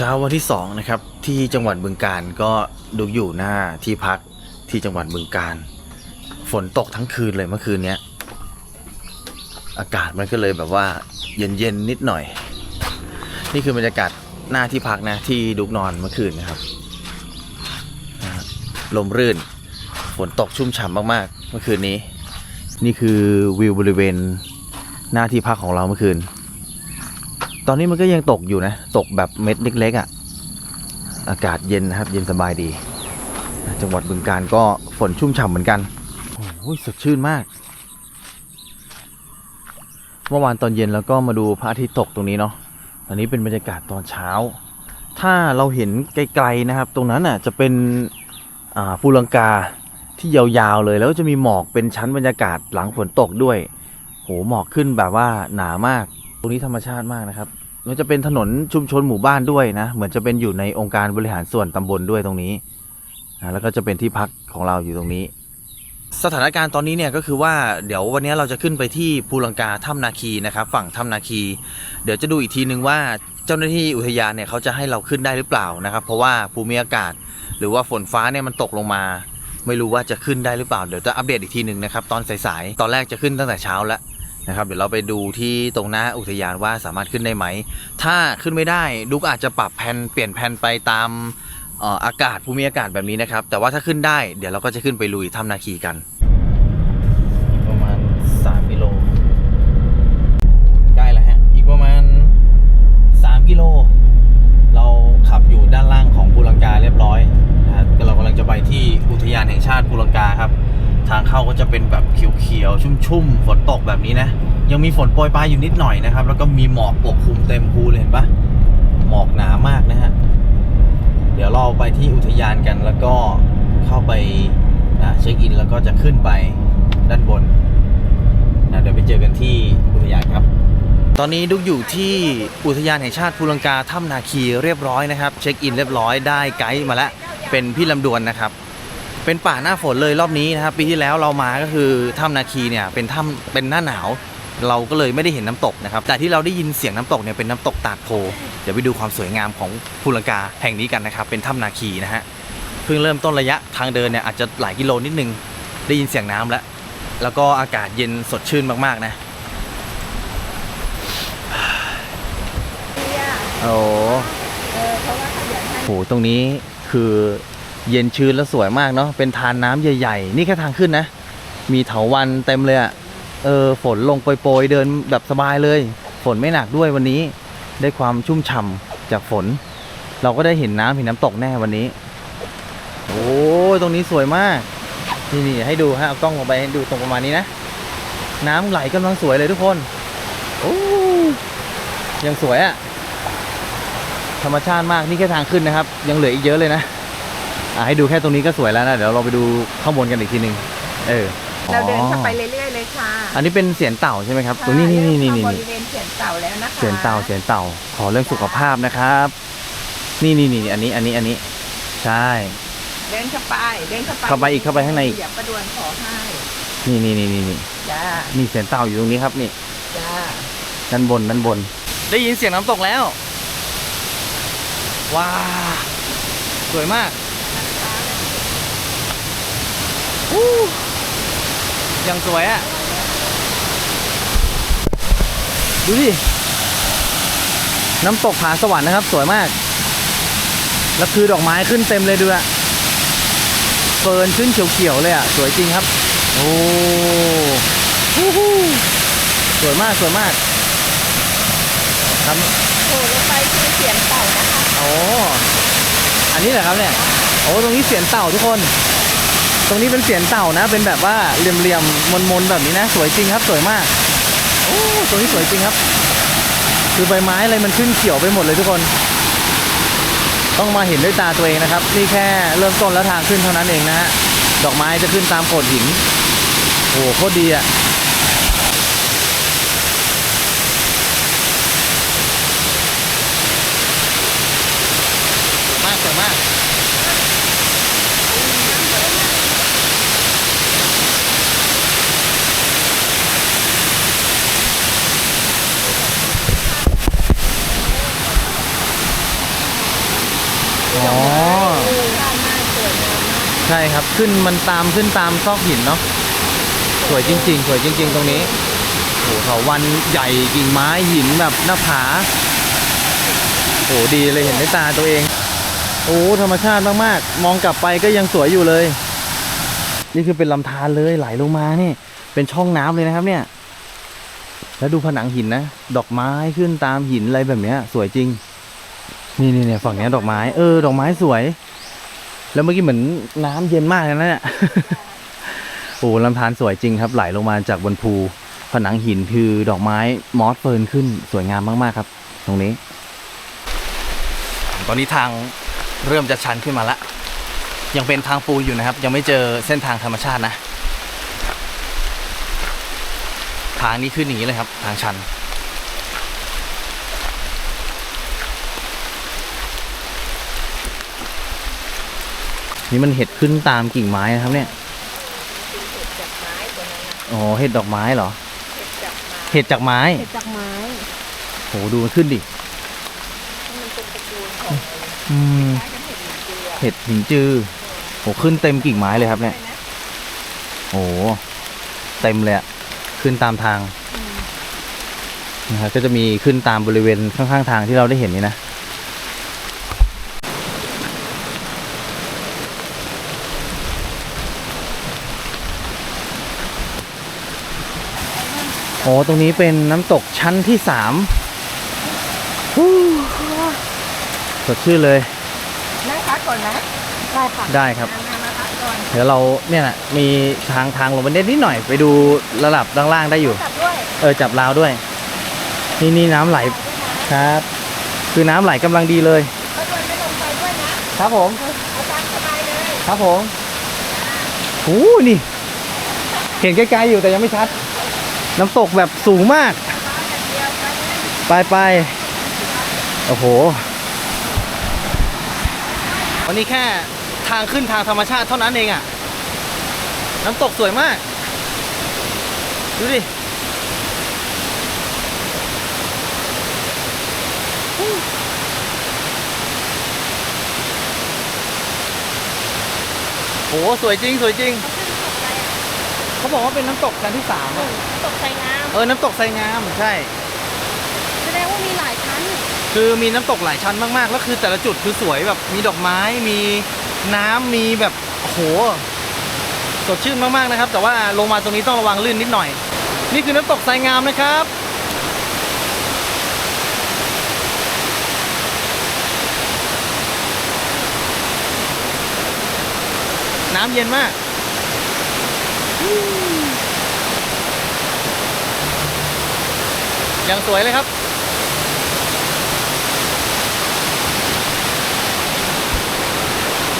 ช้าวันที่สองนะครับที่จังหวัดบึงการก็ดูอยู่หน้าที่พักที่จังหวัดบึงการฝนตกทั้งคืนเลยเมื่อคืนเนี้ยอากาศมันก็เลยแบบว่าเย็นๆนิดหน่อย นี่คือบรรยากาศหน้าที่พักนะที่ดุกนอนเมื่อคืนนะครับลมรื่นฝนตกชุ่มฉ่ำมากๆ เมื่อคืนนี้ นี่คือวิวบริเวณหน้าที่พักของเราเมื่อคืน ตอนนี้มันก็ยังตกอยู่นะ ตกแบบเม็ดเล็กๆอะ่ะ อากาศเย็นนะครับ เย็นสบายดี จังหวัดบึงการก็ฝนชุ่มฉ่ำเหมือนกัน โอ้ยสดชื่นมาก เมื่อวานตอนเย็นแล้วก็มาดูพระอาทิตย์ตกตรงนี้เนาะอันนี้เป็นบรรยากาศตอนเช้า ถ้าเราเห็นไกลๆนะครับ ตรงนั้นอะจะเป็นภูลังกาที่ยาวๆเลย แล้วก็จะมีหมอกเป็นชั้นบรรยากาศหลังฝนตกด้วย โหหมอกขึ้นแบบว่าหนามาก ตรงนี้ธรรมชาติมากนะครับ มันจะเป็นถนนชุมชนหมู่บ้านด้วยนะ เหมือนจะเป็นอยู่ในองค์การบริหารส่วนตำบลด้วยตรงนี้นะแล้วก็จะเป็นที่พักของเราอยู่ตรงนี้ สถานการณ์ตอนนี้เนี่ยก็คือว่าเดี๋ยววันนี้เราจะขึ้นไปที่ภูลังกาถ้ำนาคีนะครับ ฝั่งถ้ำนาคี เดี๋ยวจะดูอีกทีนึงว่าเจ้าหน้าที่อุทยานเนี่ยเขาจะให้เราขึ้นได้หรือเปล่านะครับ เพราะว่าภูมิอากาศ หรือว่าฝนฟ้าเนี่ยมันตกลงมา ไม่รู้ว่าจะขึ้นได้หรือเปล่าเดี๋ยวจะอัปเดตอีกทีหนึ่งนะครับตอนสายๆตอนแรกจะขึ้นตั้งแต่เช้าแล้ว นะครับ เดี๋ยวเราไปดูที่ตรงหน้าอุทยานว่าสามารถขึ้นได้ไหม ถ้าขึ้นไม่ได้ดุกอาจจะปรับแผนเปลี่ยนแผนไปตามอากาศภูมิอากาศแบบนี้นะครับ แต่ว่าถ้าขึ้นได้เดี๋ยวเราก็จะขึ้นไปลุยถ้ำนาคีกัน ประมาณ 3 กิโลใกล้แล้วฮะ อีกประมาณ 3 กิโล เราขับอยู่ด้านล่างของภูลังกาเรียบร้อยาก็จะเป็นแบบเขียวๆ ชุ่มๆ ฝนตกแบบนี้นะ ยังมีฝนโปรยปลายอยู่นิดหน่อยนะครับ แล้วก็มีหมอกปกคลุมเต็มภูเลยเห็นปะหมอกหนามากนะฮะ เดี๋ยวเราไปที่อุทยานกันแล้วก็เข้าไปนะเช็คอินแล้วก็จะขึ้นไปด้านบนนะเดี๋ยวไปเจอกันที่อุทยานครับ ตอนนี้ดุกอยู่ที่อุทยานแห่งชาติภูลังกาถ้ำนาคีเรียบร้อยนะครับ เช็คอินเรียบร้อยได้ไกด์มาแล้วเป็นพี่ลำดวนนะครับ เป็นป่าหน้าฝนเลยรอบนี้นะครับปีที่แล้วเรามาก็คือถ้ำนาคีเนี่ยเป็นถ้ำเป็นหน้าหนาว เราก็เลยไม่ได้เห็นน้ำตกนะครับแต่ที่เราได้ยินเสียงน้ำตกเนี่ยเป็นน้ำตกตาดโพเดี๋ยวไปดูความสวยงามของภูลังกาแห่งนี้กันนะครับเป็นถ้ำนาคีนะฮะเพิ่งเริ่มต้นระยะทางเดินเนี่ยอาจจะหลายกิโลนิดนึงได้ยินเสียงน้ำแล้วแล้วก็อากาศเย็นสดชื่นมากๆนะโอ้เออเพราะว่าขยันให้โหตรงนี้คือ เย็นชื้นแล้วสวยมากเนาะเป็นทานน้ำใหญ่ ๆ นี่แค่ทางขึ้นนะ มีเถาวันเต็มเลยอะเออฝนลงโปรยๆเดินแบบสบายเลย ฝนไม่หนักด้วยวันนี้ ได้ความชุ่มฉ่ำจากฝน เราก็ได้เห็นน้ำเห็นน้ำตกแน่วันนี้ โอ้ตรงนี้สวยมากนี่นี่ให้ดูฮะเอากล้องลงไปดูตรงประมาณนี้นะ น้ำไหลกำลังสวยเลยทุกคนโอ้ยังสวยอะธรรมชาติมากนี่แค่ทางขึ้นนะครับ ยังเหลืออีกเยอะเลยนะ อะให้ดูแค่ตรงนี้ก็สวยแล้วนะ เดี๋ยวเราไปดูข้างบนกันอีกทีหนึ่งเออเราเดินเข้าไปอ๋อเรื่อยๆเลยค่ะอันนี้เป็นเสียนเต่าใช่ไหมครับ ตรงนี้นี่นี่นี่นี่เข้าบนี่ริเวณเสียนเต่าแล้วนะคะเสียนเต่าเสียนเต่า ขอเรื่องสุขภาพนะครับ นี่นี่นี่อันนี้อันนี้อันนี้ ใช่ เดินเข้าไปเดินเข้าไปเข้าไปอีกเข้าไปข้างในอีก อย่าประดวนขอให้นี่นี่นี่นี่นี่จ้านี่เสียนเต่าอยู่ตรงนี้ครับนี่จ้าด้านบนด้านบน ได้ยินเสียงน้ำตกแล้ว ว้า สวยมาก อู้ยังสวยอะ่ะ ดูดิ น้ำตกผาสวรรค์นะครับ สวยมาก แล้วคือดอกไม้ขึ้นเต็มเลยดูอะเฟิร์นขึ้นเขียวๆเลยอะ่ะสวยจริงครับ โอ้ฮู้ฮู้สวยมากสวยมากครับโผล่ลงไปคือเสียนเต่านะคะ โอ้ อันนี้เหรอครับเนี่ย โอ้ ตรงนี้เสียนเต่าทุกคน ตรงนี้เป็นเสียนเต่านะ เป็นแบบว่าเหลี่ยมๆมนๆแบบนี้นะ สวยจริงครับ สวยมากโอ้ตรงนี้สวยจริงครับ คือใบไม้อะไรมันขึ้นเขียวไปหมดเลยทุกคน ต้องมาเห็นด้วยตาตัวเองนะครับ นี่แค่เริ่มต้นแล้วทางขึ้นเท่านั้นเองนะฮะดอกไม้จะขึ้นตามโขดหินโอ้โหโคตรดีอะากสวยมาก อ๋อด้านหน้าสวยงามมากใช่ครับขึ้นมันตามขึ้นตามซอกหินเนาะสวยจริง ๆ สวยจริง ๆ ตรงนี้โอ้โหเขาวันใหญ่กิ่งไม้หินแบบหน้าผาโอ้โหดีเลยเห็นด้วยตาตัวเอง โอ้ธรรมชาติมากๆ มองกลับไปก็ยังสวยอยู่เลย นี่คือเป็นลำธารเลยไหลลงมานี่ เป็นช่องน้ำเลยนะครับเนี่ย แล้วดูผนังหินนะ ดอกไม้ขึ้นตามหินอะไรแบบเนี้ย สวยจริง นี่นี่เนี่ยฝั่งนี้ดอกไม้ เออ ดอกไม้สวย แล้วเมื่อกี้เหมือนน้ำเย็นมากเลยนะเนี่ยโอ้ลำธารสวยจริงครับไหลลงมาจากบนภู ผนังหินคือดอกไม้มอสเฟิร์นขึ้นสวยงามมากๆครับ ตรงนี้ ตอนนี้ทางเริ่มจะชันขึ้นมาละยังเป็นทางปูอยู่นะครับ ยังไม่เจอเส้นทางธรรมชาตินะ ทางนี้ขึ้นอย่างนี้เลยครับ ทางชัน นี่มันเห็ดขึ้นตามกิ่งไม้นะครับเนี่ยเห็ดจากไม้ตัวนั้นนะอ๋อเห็ดดอกไม้เหรอเห็ดจากไม้เห็ดจากไม้ เห็ดจากไม้โหดูมันขึ้นดิ มันเป็นตระกูลของอืมคล้ายกับเห็ดหลินจือเห็ดหินจือโหขึ้นเต็มกิ่งไม้เลยครับเนี่ยใช่ไหมโอ้โหเต็มเลยอะขึ้นตามทางนะครับก็จะมีขึ้นตามบริเวณข้างๆทางที่เราได้เห็นนี่นะ อ้ตรงนี้เป็นน้ำตกชั้นที่สามฮู้สดชื่นเลย นั่งพักก่อนนะได้ค่ะได้ครับ นั่งมาพักก่อนเดี๋ยวเราเนี่ยนะมีทางทางลงไปนิดนิดหน่อย ไปดูระดับด้านล่างได้อยู่ กลับด้วยเออจับราวด้วย นี่นี่น้ำไหลครับ คือน้ำไหลกำลังดีเลย ก็ด้วยไม่ลงไปด้วยนะครับผมเอาตามสบายเลย ครับผมโอ้นี่ เห็นไกลๆอยู่แต่ยังไม่ชัด น้ำตกแบบสูงมาก ไปไปโอ้โหวันนี้แค่ทางขึ้นทางธรรมชาติเท่านั้นเองอะ่ะ น้ำตกสวยมาก ดูดิโหสวยจริง สวยจริง เขาบอกว่าเป็นน้ำตกชั้นที่สามอะตกใจงามเออ น้ำตกไซงาม ใช่แสดงว่ามีหลายชั้นคือมีน้ำตกหลายชั้นมากๆ แล้วคือแต่ละจุดคือสวยแบบมีดอกไม้ มีน้ำมีแบบโอ้โหสดชื่นมากๆนะครับ แต่ว่าลงมาตรงนี้ต้องระวังลื่นนิดหน่อย นี่คือน้ำตกไซงามนะครับ น้ำเย็นมาก ยังสวยเลยครับ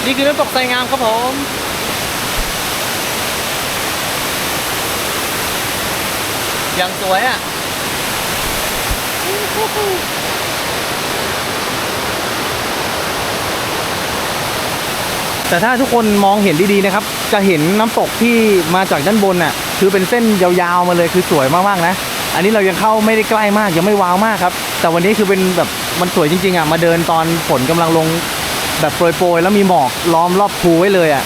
นี่คือน้ำตกไซงามครับผมยังสวยอะ แต่ถ้าทุกคนมองเห็นดีๆนะครับ จะเห็นน้ำตกที่มาจากด้านบนน่ะ คือเป็นเส้นยาวๆมาเลยคือสวยมากๆนะ อันนี้เรายังเข้าไม่ได้ใกล้มากยังไม่ว้าวมากครับ แต่วันนี้คือเป็นแบบมันสวยจริงๆอะมาเดินตอนฝนกำลังลงแบบโปรยๆแล้วมีหมอกล้อมรอบภูไว้เลยอะ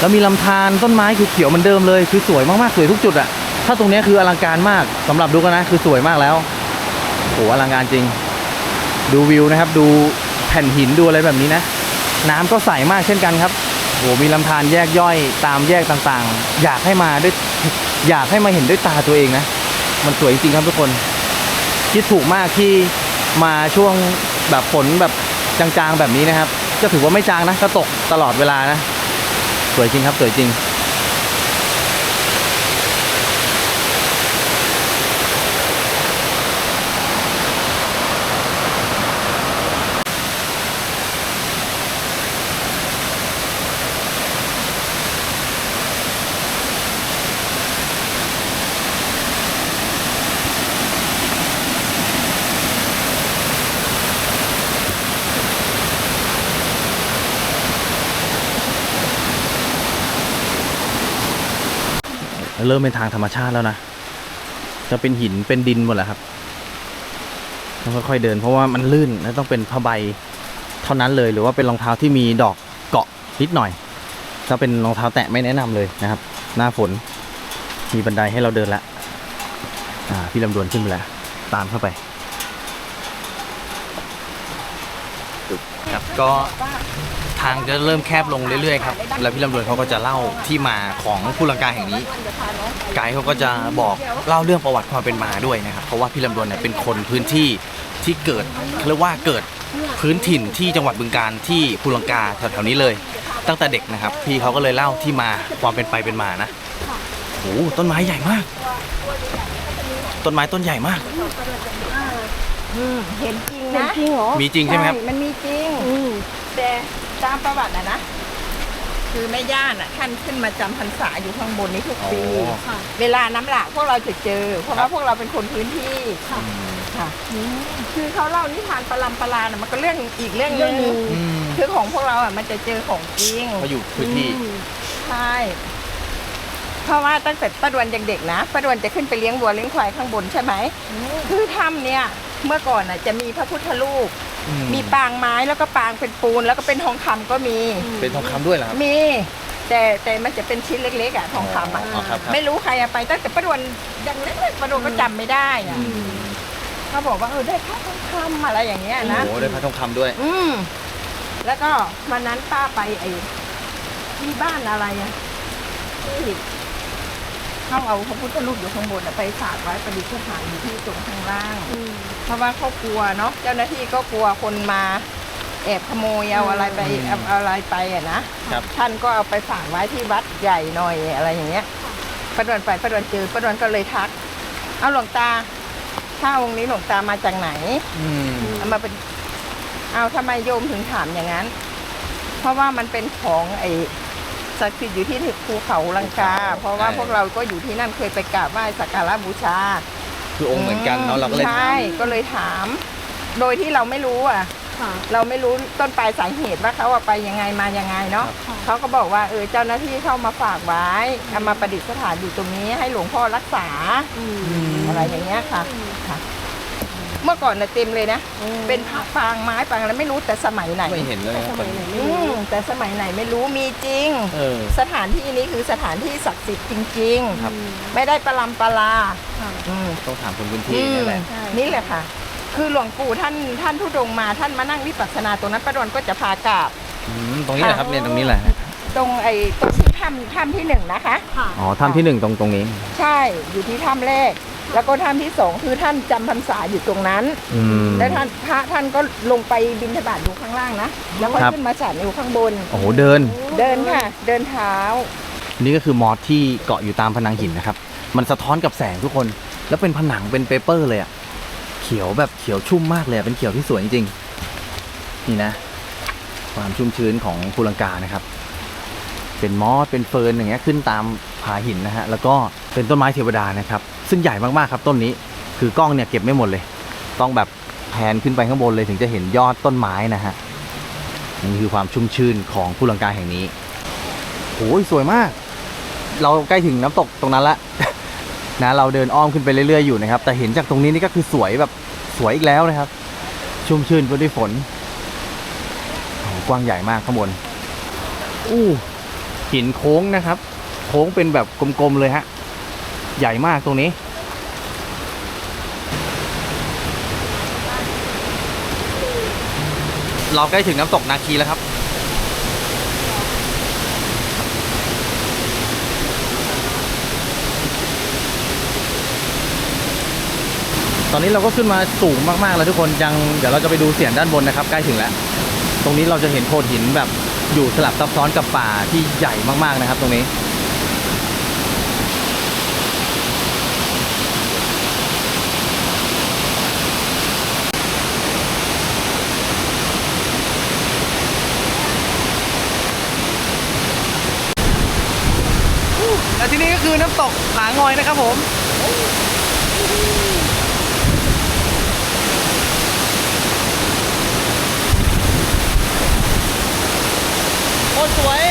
แล้วมีลำธารต้นไม้คือเขียวเหมือนเดิมเลยคือสวยมากๆสวยทุกจุดอะถ้าตรงเนี้ยคืออลังการมากสำหรับดูกันนะคือสวยมากแล้วโหอลังการจริง ดูวิวนะครับ ดูแผ่นหินดูอะไรแบบนี้นะ น้ำก็ใสมากเช่นกันครับโหมีลำธารแยกย่อยตามแยกต่างๆ อยากให้มาด้วยอยากให้มาเห็นด้วยตาตัวเองนะ มันสวยจริงครับทุกคน คิดถูกมากที่มาช่วงแบบฝนแบบจางๆแบบนี้นะครับ ก็ถือว่าไม่จางนะก็ตกตลอดเวลานะ สวยจริงครับสวยจริง เริ่มเป็นทางธรรมชาติแล้วนะ จะเป็นหินเป็นดินหมดแหละครับต้องค่อยๆเดินเพราะว่ามันลื่นและต้องเป็นผ้าใบเท่านั้นเลย หรือว่าเป็นรองเท้าที่มีดอกเกาะนิดหน่อย ถ้าเป็นรองเท้าแตะไม่แนะนำเลยนะครับ หน้าฝนมีบันไดให้เราเดินละอ่าพี่ลำดวนขึ้นไปแล้ว ตามเข้าไป ครับก็ ทางจะเริ่มแคบลงเรื่อยๆครับ แล้วพี่ลำดวนเขาก็จะเล่าที่มาของผู้ลังกาแห่งนี้ ไกด์เขาก็จะบอกเล่าเรื่องประวัติความเป็นมาด้วยนะครับ เพราะว่าพี่ลำดวนเนี่ยเป็นคนพื้นที่ที่เกิดเขาเรียกว่าเกิดพื้นถิ่นที่จังหวัดบึงการที่ภูลังกาแถวๆนี้เลย ตั้งแต่เด็กนะครับ พี่เขาก็เลยเล่าที่มาความเป็นไปเป็นมานะโอ้โหต้นไม้ใหญ่มาก ต้นไม้ต้นใหญ่มาก เห็นจริงเห็นนะ จริงเหรอ มีจริงใช่ไหมครับ มันมีจริงอืมแต่ ตามประวัติอะนะ คือแม่ย่าน่ะท่านขึ้นมาจำพรรษาอยู่ข้างบนนี้ทุกปีอ๋อ ค่ะ เวลาน้ำหลากพวกเราจะเจอ เพราะครัว่าบพวกเราเป็นคนพื้นที่ค่ะ ค่ะ อืม คือเขาเล่านิทานประลำประลาน่ะมันก็เรื่องอีกเรื่องหเรื่นึองงหนึ่ง อืมคือของพวกเราอะมันจะเจอของจริง เขาอยู่พื้นที่ อืม ใช่ เพราะว่าตั้งแต่ป้าดวนยังเด็กนะป้าดวนจะขึ้นไปเลี้ยงวัวเลี้ยงควายข้างบนใช่ไหม คือถ้ำเนี่ยเมื่อก่อนน่ะจะมีพระพุทธรูปอื มีปางไม้แล้วก็ปางเป็นปูน แล้วก็เป็นทองคำก็มี เป็นทองคำด้วยเหรอครับมี แต่แต่มันจะเป็นชิ้นเล็กๆอะทองคำอะอ๋อครับครับไม่รู้ใครเอาไปตั้งแต่ป้าดวนยังเล็กๆป้าดวนก็จำไม่ได้อะอืมเขาบอกว่าเออได้พระทองคำอะไรอย่างเงี้ยนะโอ้โหได้พระทองคำด้วย อืมแล้วก็วันนั้นป้าไปไอ้ที่บ้านอะไรอะที่ เขาเอาพระพุทธรูปอยู่ข้างบนอะไปฝากไว้ประดิษฐานอยู่ที่ตรงข้างล่างอืมเพราะว่าเขากลัวเนาะเจ้าหน้าที่ก็กลัวคนมาแอบขโมยเอาอะไรไปอืมเอาเอาอะไรไปอะนะครับ ท่านก็เอาไปฝากไว้ที่วัดใหญ่หน่อยอะไรอย่างเงี้ยประดวนไปประดวนเจอประดวนก็เลยทัก เอาหลวงตาถ้าองค์นี้หลวงตามาจากไหน อืมเอามาเป็นเอาทำไมโยมถึงถามอย่างนั้น เพราะว่ามันเป็นของไอ้ ศักดิ์สิทธิ์อยู่ที่ภูเขาลังกา เพราะว่าพวกเราก็อยู่ที่นั่นเคยไปกราบไหว้สักการะบูชา คือองค์เหมือนกันเนาะเราก็เลยถาใช่มก็เลยถาม โดยที่เราไม่รู้อะ ค่ะ เราไม่รู้ต้นปลายสาเหตุว่าเขาเอาไปยังไงมายังไงเนาะครับเขาก็บอกว่าเออเจ้าหน้าที่เข้ามาฝากไว้เอามาประดิษฐานอยู่ตรงนี้ให้หลวงพ่อรักษาอืม อะไรอย่างเงี้ยค่ะค่ะ เมื่อก่อนน่ะเต็มเลยนะอืมเป็นปางไม้ปางอะไรไม่รู้แต่สมัยไหนไม่เห็นเลยแต่คสรับมัยไหนไม่อืรู้มแต่สมัยไหนไม่รู้มีจริงเออสถานที่นี้คือสถานที่ศักดิ์สิทธิ์จริงครับๆไม่ได้ประลำประลาค่ะอืมต้องถามคนพื้นที่นี่แหละใช่นี่แหละค่ะ คือหลวงปู่ท่านท่านทุดงค์มาท่านมานั่งวิปัสสนาตรงนั้นประดวนก็จะพากราบอืมตรงนี้แหละครับเนี่ยตรงนี้แหละตรงไอ้ตรงที่ถ้ำถ้ำที่หนึ่งนะคะค่ะอ๋อถ้ำที่หนึ่งตรงตรงนี้ ใช่อยู่ที่ถ้ำแรก แล้วก็ถ้ำที่สองคือท่านจำพรรษาอยู่ตรงนั้น อืม แล้วท่านพระท่านก็ลงไปบิณฑบาตอยู่ข้างล่างนะ แล้วก็ครับ ขึ้นมาฉันอยู่ข้างบน โอ้โหเดิน เดินค่ะ เดินเท้า นี่ก็คือมอสที่เกาะอยู่ตามผนังหินนะครับ มันสะท้อนกับแสงทุกคน แล้วเป็นผนังเป็นเปเปอร์เลยอะเขียวแบบเขียวชุ่มมากเลยอะเป็นเขียวที่สวยจริงๆนี่นะ ความชุ่มชื้นของภูลังกานะครับ เป็นมอสเป็นเฟิร์นอย่างเงี้ยขึ้นตามผาหินนะฮะ แล้วก็เป็นต้นไม้เทวดานะครับ ซึ่งใหญ่มากๆครับต้นนี้ คือกล้องเนี่ยเก็บไม่หมดเลย ต้องแบบแพนขึ้นไปข้างบนเลยถึงจะเห็นยอดต้นไม้นะฮะนี่คือความชุ่มชื่นของภูลังกาแห่งนี้โอ้ยสวยมาก เราใกล้ถึงน้ำตกตรงนั้นละนะเราเดินอ้อมขึ้นไปเรื่อยๆอยู่นะครับ แต่เห็นจากตรงนี้นี่ก็คือสวยแบบสวยอีกแล้วนะครับ ชุ่มชื่นไปด้วยฝนกว้างใหญ่มากข้างบนอู้หินโค้งนะครับ โค้งเป็นแบบกลมๆเลยฮะ ใหญ่มากตรงนี้ เราใกล้ถึงน้ำตกนาคีแล้วครับ ตอนนี้เราก็ขึ้นมาสูงมากๆแล้วทุกคนยังเดี๋ยวเราจะไปดูเสียงด้านบนนะครับ ใกล้ถึงแล้ว ตรงนี้เราจะเห็นโขดหินแบบอยู่สลับซับซ้อนกับป่าที่ใหญ่มากๆนะครับ ตรงนี้ และที่นี่ก็ คือน้ำตกผางอยนะครับผมโคตรสวย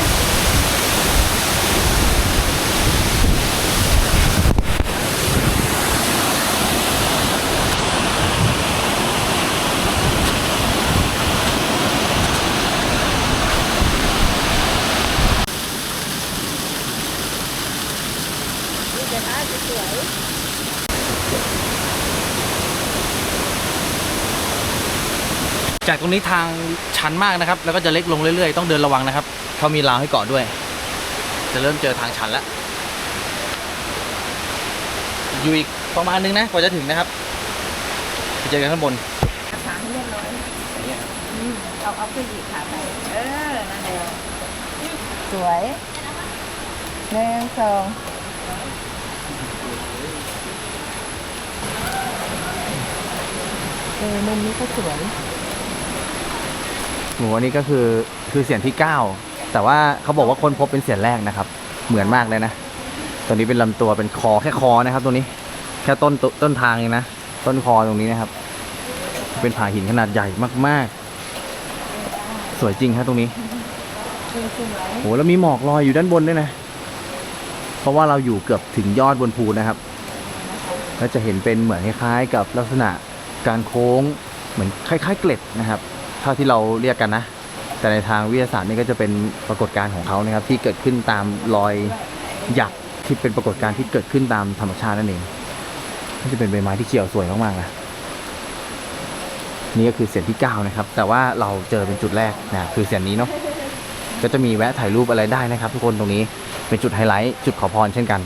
จากตรงนี้ทางชันมากนะครับ แล้วก็จะเล็กลงเรื่อยๆ ต้องเดินระวังนะครับเขามีราวให้เกาะด้วย จะเริ่มเจอทางชันแล้วอยู่อีกประมาณนึงนะกว่าจะถึงนะครับไปเจอกันข้างบนขาให้เรียบร้อยอืมเอาเอาขึ้นอีกขาไปเออนั่นแหละสวยหนึ่งสองเออมุมนี้ก็สวย หมูอันนี้ก็คือคือเสียงที่ 9 แต่ว่าเขาบอกว่าคนพบเป็นเสียงแรกนะครับ เหมือนมากเลยนะตัวนี้เป็นลำตัวเป็นคอแค่คอนะครับ ตัวนี้แค่ต้นต้นต้นทางเองนะต้นคอตรงนี้นะครับ เป็นผาหินขนาดใหญ่มาก ๆ สวยจริงครับตรงนี้โหแล้วมีหมอกลอยอยู่ด้านบนด้วยนะเพราะว่าเราอยู่เกือบถึงยอดบนภูนะครับแล้วจะเห็นเป็นเหมือนคล้ายๆ กับลักษณะการโค้งเหมือนคล้าย ๆ เกล็ดนะครับ ท่าที่เราเรียกกันนะ แต่ในทางวิทยาศาสตร์นี่ก็จะเป็นปรากฏการณ์ของเขานะครับ ที่เกิดขึ้นตามรอยหยักที่เป็นปรากฏการณ์ที่เกิดขึ้นตามธรรมชาตินั่นเองก็จะเป็นใบไม้ที่เขียวสวยมากๆนะนี่ก็คือเสียงที่9นะครับ แต่ว่าเราเจอเป็นจุดแรกนะคือเสียงนี้เนาะก็จะมีแวะถ่ายรูปอะไรได้นะครับ ทุกคนตรงนี้เป็นจุดไฮไลท์จุดขอพรเช่นกัน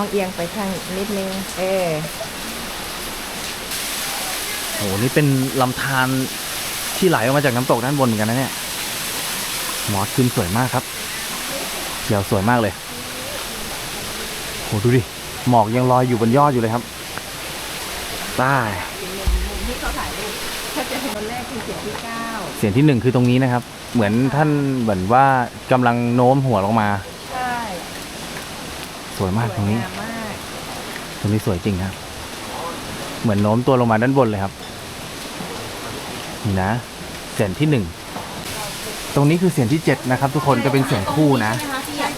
องเอียงไปข้างนิดนึง เออโหนี่เป็นลำธารที่ไหลออกมาจากน้ำตกด้านบนเหมือนกันนะเนี่ยหมอสขึ้นสวยมากครับเขียวสวยมากเลยโหดูดิหมอกยังลอยอยู่บนยอดอยู่เลยครับใต้มุมที่เขาถ่ายรูปถ้าจะเห็นคนแรกคือเสียงที่เก้าเสียงที่หนึ่งคือตรงนี้นะครับ เหมือนท่านเหมือนว่ากำลังโน้มหัวลงมาใช่ สวยมากตรงนี้สวยงามมากตรงนี้สวยจริงครับ เหมือนโน้มตัวลงมาด้านบนเลยครับ นี่นะเสียงที่หนึ่ง ตรงนี้คือเสียงที่เจ็ดนะครับ ทุกคนจะเป็นเสียงคู่นะ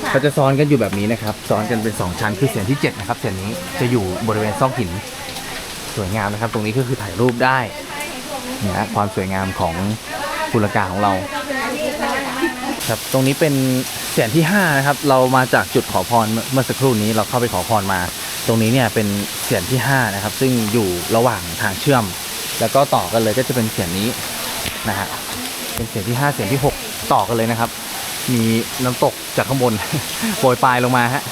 เขาจะซ้อนกันอยู่แบบนี้นะครับ ซ้อนกันเป็นสองชั้น คือเสียงที่เจ็ดนะครับ เสียงนี้จะอยู่บริเวณซอกหิน สวยงามนะครับ ตรงนี้ก็คือถ่ายรูปได้เนี่ยนะความสวยงามของภูลกาของเรา ครับตรงนี้เป็นเสียงที่ห้านะครับเรามาจากจุดขอพรเมื่อสักครู่นี้เราเข้าไปขอพรมา ตรงนี้เนี่ยเป็นเสียงที่ห้านะครับซึ่งอยู่ระหว่างทางเชื่อม แล้วก็ต่อกันเลยก็จะเป็นเสียงนี้นะฮะเป็นเสียงที่ห้าเสียงที่หกต่อกันเลยนะครับ มีน้ำตกจากข้างบนโปรยปลายลงมาฮะ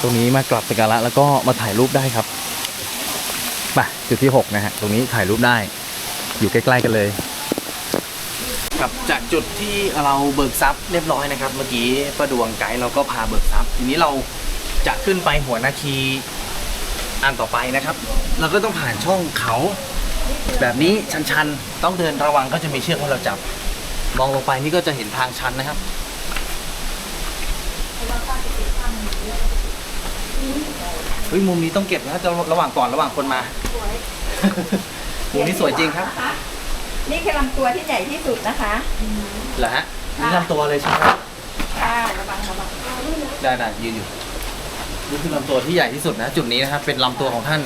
ตรงนี้มากลับสักการะแล้วก็มาถ่ายรูปได้ครับไปจุดที่หกนะฮะตรงนี้ถ่ายรูปได้อยู่ใกล้ ๆ กันเลย ครับจากจุดที่เราเบิกทรัพย์เรียบร้อยนะครับ เมื่อกี้ประดวงไกด์เราก็พาเบิกทรัพย์ ทีนี้เราจะขึ้นไปหัวนาคีอันต่อไปนะครับ เราก็ต้องผ่านช่องเขา แบบนี้ชันๆ ต้องเดินระวังก็จะมีเชือกให้เราจับ มองลงไปนี่ก็จะเห็นทางชันนะครับเฮ้ยมุมนี้ต้องเก็บนะจะระหว่างก่อนระหว่างคนมามุมนี้สวยจริงครับ นี่คือลำตัวที่ใหญ่ที่สุดนะคะเหรอฮะนี่ลำตัวเลยใช่ไหมครับค่ะระวังระวังได้ได้ยืนอยู่นี่คือลำตัวที่ใหญ่ที่สุดนะ จุดนี้นะครับ เป็นลำตัวของท่าน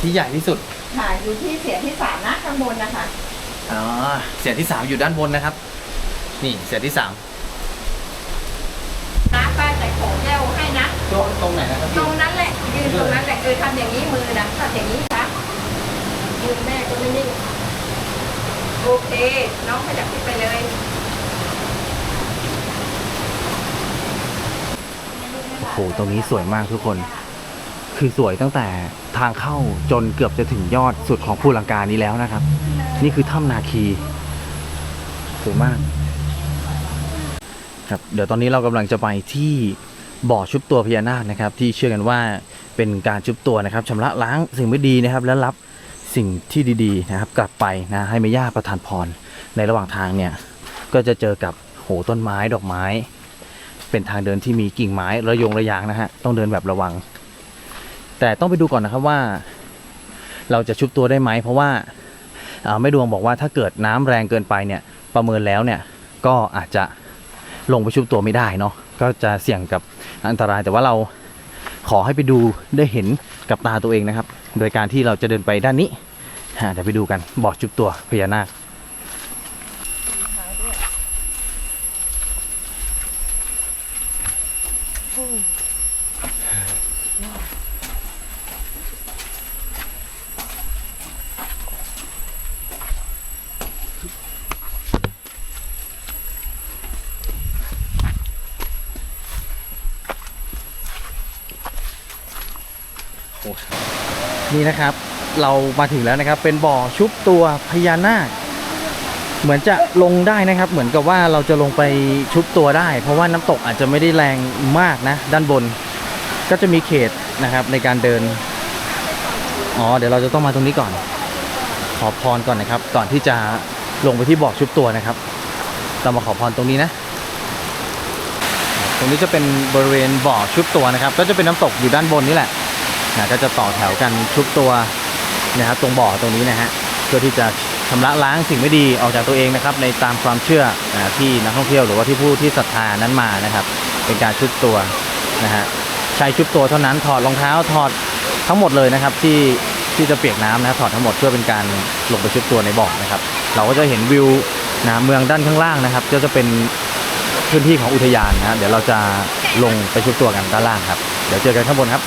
ที่ใหญ่ที่สุดค่ะอยู่ที่เสียงที่สามนะข้างบนนะคะอ๋อเสียงที่สามอยู่ด้านบนนะครับ นี่เสียงที่สามนะป้าจะของแก้วให้นะตรงตรงไหนนะครับตรงนั้นแหละยืนตรงนั้นแหละเออทำอย่างนี้มือนะทำอย่างนี้ครับมือแม่ก็ไม่นิ่ง โอเค น้องขยับขึ้นไปเลยโอ้โหตรงนี้สวยมากทุกคน คือสวยตั้งแต่ทางเข้าจนเกือบจะถึงยอดสุดของภูลังกานี้แล้วนะครับ นี่คือถ้ำนาคี สวยมาก ครับ เดี๋ยวตอนนี้เรากำลังจะไปที่บ่อชุบตัวพญานาคนะครับ ที่เชื่อกันว่าเป็นการชุบตัวนะครับชำระล้างสิ่งไม่ดีนะครับ และรับ สิ่งที่ดีๆนะครับ กลับไปนะให้แม่ย่าประทานพรในระหว่างทางเนี่ยก็จะเจอกับโหต้นไม้ดอกไม้ เป็นทางเดินที่มีกิ่งไม้ระยงระยางนะฮะต้องเดินแบบระวัง แต่ต้องไปดูก่อนนะครับว่า เราจะชุบตัวได้ไหมเพราะว่าอ่าแม่ดวงบอกว่าถ้าเกิดน้ำแรงเกินไปเนี่ยประเมินแล้วเนี่ยก็อาจจะลงไปชุบตัวไม่ได้เนาะก็จะเสี่ยงกับอันตรายแต่ว่าเราขอให้ไปดูได้เห็น กับตาตัวเองนะครับ โดยการที่เราจะเดินไปด้านนี้ฮะเดี๋ยวไปดูกันบ่อจุบตัวพญานาค นี่นะครับ เรามาถึงแล้วนะครับ เป็นบ่อชุบตัวพญานาคเหมือนจะลงได้นะครับ เหมือนกับว่าเราจะลงไปชุบตัวได้ เพราะว่าน้ำตกอาจจะไม่ได้แรงมากนะ ด้านบน ก็จะมีเขตนะครับในการเดินอ๋อเดี๋ยวเราจะต้องมาตรงนี้ก่อน ขอพรก่อนนะครับ ก่อนที่จะลงไปที่บ่อชุบตัวนะครับเรามาขอพรตรงนี้นะ ตรงนี้จะเป็นบริเวณบ่อชุบตัวนะครับ ก็จะเป็นน้ำตกอยู่ด้านบนนี่แหละ นะก็จะต่อแถวกันชุบตัวนะครับตรงบ่อตรงนี้นะฮะเพื่อที่จะชำระล้างสิ่งไม่ดีออกจากตัวเองนะครับ ในตามความเชื่อนะที่นักท่องเที่ยวหรือว่าที่ผู้ที่ศรัทธานั้นมานะครับ เป็นการชุบตัวนะฮะใช้ชุบตัวเท่านั้นถอดรองเท้าถอดทั้งหมดเลยนะครับที่ที่จะเปียกน้ำนะถอดทั้งหมดเพื่อเป็นการลงไปชุบตัวในบ่อนะครับ เราก็จะเห็นวิวนะเมืองด้านข้างล่างนะครับ ก็จะเป็นพื้นที่ของอุทยานนะเดี๋ยวเราจะลงไปชุบตัวกันด้านล่างครับ เดี๋ยวเจอกันข้างบนครับ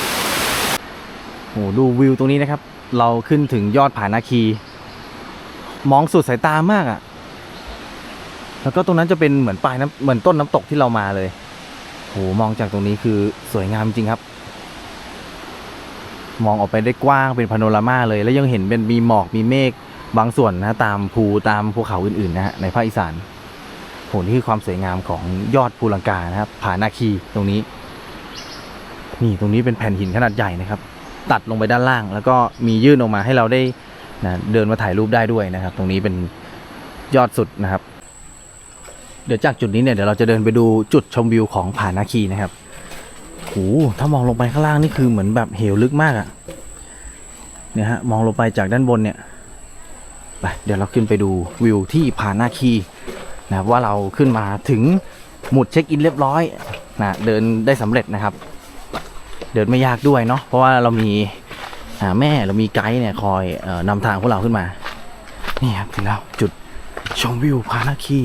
โอ้โหดูวิวตรงนี้นะครับ เราขึ้นถึงยอดผานาคี มองสุดสายตามากอะ่ะ แล้วก็ตรงนั้นจะเป็นเหมือนปลายน้ำเหมือนต้นน้ำตกที่เรามาเลยโหมองจากตรงนี้คือสวยงามจริงครับ มองออกไปได้กว้างเป็นพาโนรามาเลย แล้วยังเห็นเป็นมีหมอกมีเมฆบางส่วนนะตามภูตามภูเขาอื่นๆนะฮะในภาคอีสานโหนี่คือความสวยงามของยอดภูลังกานะครับผานาคีตรงนี้ นี่ตรงนี้เป็นแผ่นหินขนาดใหญ่นะครับ ตัดลงไปด้านล่าง แล้วก็มียื่นออกมาให้เราได้นะเดินมาถ่ายรูปได้ด้วยนะครับ ตรงนี้เป็นยอดสุดนะครับ เดี๋ยวจากจุดนี้เนี่ยเดี๋ยวเราจะเดินไปดูจุดชมวิวของผานาคีนะครับโอ้ถ้ามองลงไปข้างล่างนี่คือเหมือนแบบเหวลึกมากอะเนี่ยฮะมองลงไปจากด้านบนเนี่ยไปเดี๋ยวเราขึ้นไปดูวิวที่ผานาคีนะครับว่าเราขึ้นมาถึงหมุดเช็คอินเรียบร้อยนะเดินได้สำเร็จนะครับ เดินไม่ยากด้วยเนาะเพราะว่าเรามีแม่เรามีไกด์เนี่ยคอยออนำทางพวกเราขึ้นมา นี่ครับถึงแล้วจุดชมวิวพานาคี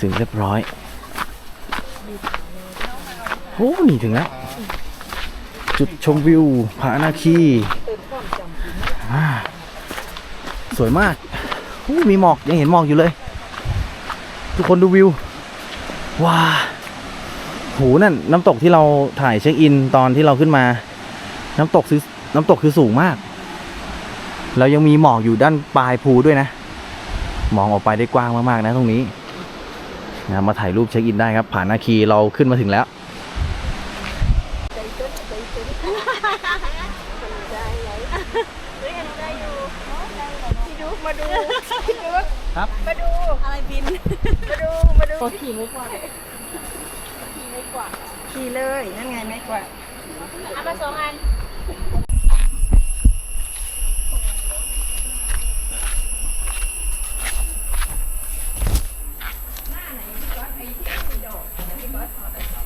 ถึงเรียบร้อยโอ้นี่ถึงแล้ว จุดชมวิวพานาคีสวยมากมีหมอกยังเห็นหมอกอยู่เลย ทุกคนดูวิว ว้าโหนั่นน้ำตกที่เราถ่ายเช็คอินตอนที่เราขึ้นมา น้ำตกคือน้ำตกคือสูงมาก แล้วยังมีหมอกอยู่ด้านปลายภูด้วยนะ มองออกไปได้กว้างมากๆนะตรงนี้นะมาถ่ายรูปเช็คอินได้ครับ ผ่านนาคีเราขึ้นมาถึงแล้วพี่ดุ๊กมาดูพี่ดุ๊กครับมาดูอะไรบินมา ดูมาดูขี่ไม่กว่าขี่ไม่กว่าขี่เลยนั่นไงไม่กว่าเอามาสองอัน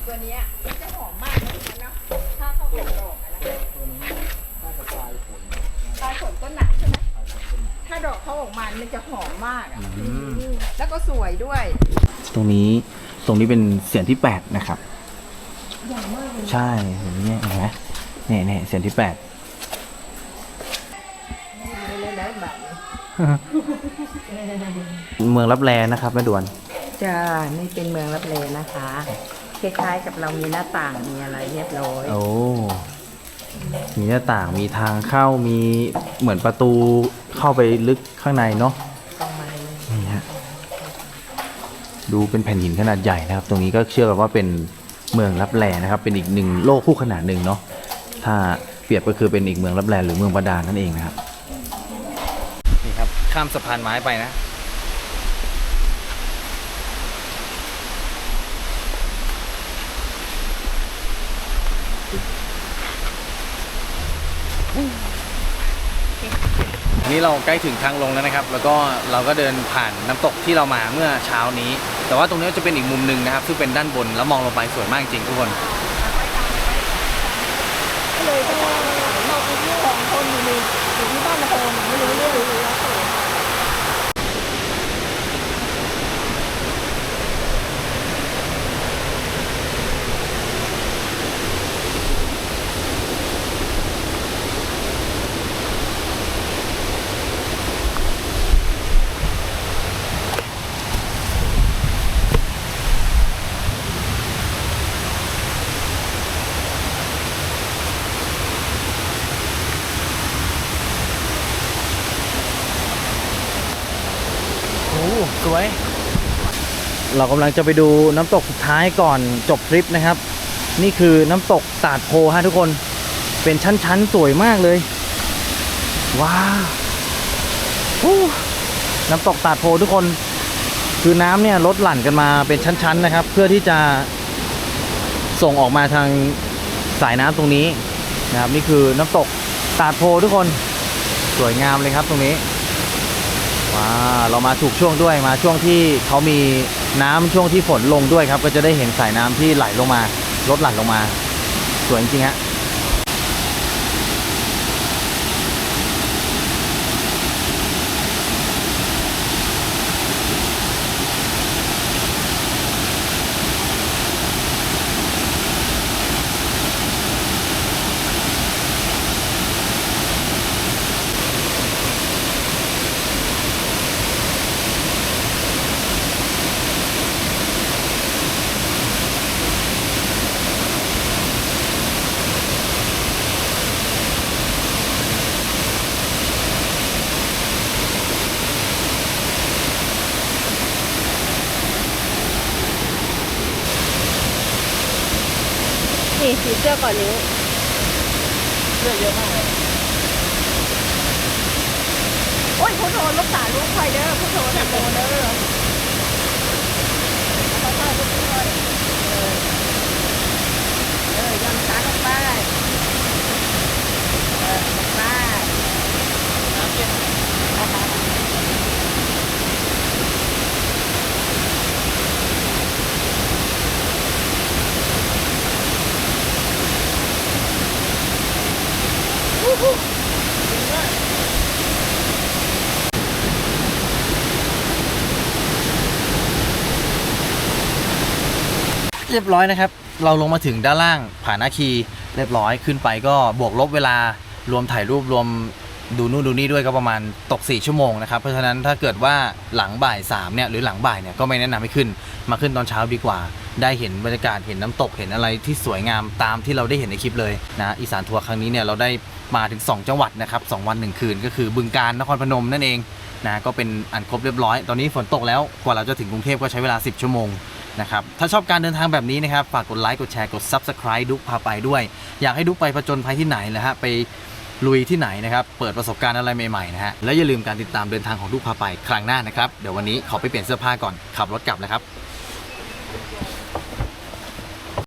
ตัวนี้จะหอมมาก ถ้าดอกเขาออกมา มันจะหอมมากอะแล้วก็สวยด้วย ตรงนี้ตรงนี้เป็นเสียงที่แปดนะครับใช่เห็นไหมเห็นไหมเนี่ยเนี่ยเสียงที่แปด เมืองรับแลนะครับแม่ดวน จ้า นี่เป็นเมืองรับเลนะคะ คล้ายๆกับเรามีหน้าต่างมีอะไรเรียบร้อย โอ้ มีหน้าต่างมีทางเข้ามีเหมือนประตูเข้าไปลึกข้างในเนาะประมาณนี้นี่ฮะดูเป็นแผ่นหินขนาดใหญ่นะครับ ตรงนี้ก็เชื่อกันว่าเป็นเมืองรับแลนะครับ เป็นอีกหนึ่งโลกคู่ขนาดหนึ่งเนาะถ้าเปรียบก็คือเป็นอีกเมืองรับแลหรือเมืองบาดาลนั่นเองนะครับนี่ครับข้ามสะพานไม้ไปนะ อันนี้เราใกล้ถึงทางลงแล้วนะครับ แล้วก็เราก็เดินผ่านน้ำตกที่เรามาเมื่อเช้านี้ แต่ว่าตรงนี้จะเป็นอีกมุมหนึ่งนะครับ ซึ่งเป็นด้านบนแล้วมองลงไปสวยมากจริงทุกคน ก็เลย เรากำลังจะไปดูน้ำตกสุดท้ายก่อนจบทริปนะครับ นี่คือน้ำตกตาดโพฮะทุกคนเป็นชั้นๆสวยมากเลย ว้าวน้ำตกตาดโพทุกคน คือน้ำเนี่ยลดหลั่นกันมาเป็นชั้นๆนะครับ เพื่อที่จะส่งออกมาทางสายน้ำตรงนี้นะครับ นี่คือน้ำตกตาดโพทุกคนสวยงามเลยครับตรงนี้ว้าเรามาถูกช่วงด้วยมาช่วงที่เขามี น้ำช่วงที่ฝนลงด้วยครับ ก็จะได้เห็นสายน้ำที่ไหลลงมาลดหลั่นลงมา สวยจริงฮะ เสื้อก่อนนิ้วเสื้อเยอะมากเลยโอ้ยพุทโธลูกตาลูกคอยเด้อพุทโธนะโมเด้อค่อยๆค่อยๆเออเออยำขาลงไปเออลงไปอู้หู เรียบร้อยนะครับ เราลงมาถึงด้านล่างผ่านาคีเรียบร้อยขึ้นไปก็บวกลบเวลารวมถ่ายรูปรวมดูนู่นดูนี่ด้วยก็ประมาณตก 4 ชั่วโมงนะครับ เพราะฉะนั้นถ้าเกิดว่าหลังบ่าย3เนี่ยหรือหลังบ่ายเนี่ยก็ไม่แนะนำให้ขึ้น มาขึ้นตอนเช้าดีกว่า ได้เห็นบรรยากาศเห็นน้ำตกเห็นอะไรที่สวยงามตามที่เราได้เห็นในคลิปเลยนะอีสานทัวร์ครั้งนี้เนี่ยเราได้มาถึง 2 จังหวัดนะครับสองวันหนึ่งคืนก็คือบึงการนครพนมนั่นเอง นะก็เป็นอันครบเรียบร้อย ตอนนี้ฝนตกแล้วกว่าเราจะถึงกรุงเทพก็ใช้เวลา 10 ชั่วโมงนะครับถ้าชอบการเดินทางแบบนี้นะครับ ฝากกดไลค์กดแชร์กด Subscribe ดุกพาไปด้วย อยากให้ดุกไปผจญภัยที่ไหนนะฮะไปลุยที่ไหนนะครับ เปิดประสบการณ์อะไรใหม่ๆนะฮะ และอย่าลืมการติดตามเดินทางของดุกพาไปครั้งหน้านะครับ เดี๋ยววันนี้ขอไปเปลี่ยนเสื้อผ้าก่อน ขับรถกลับนะครับ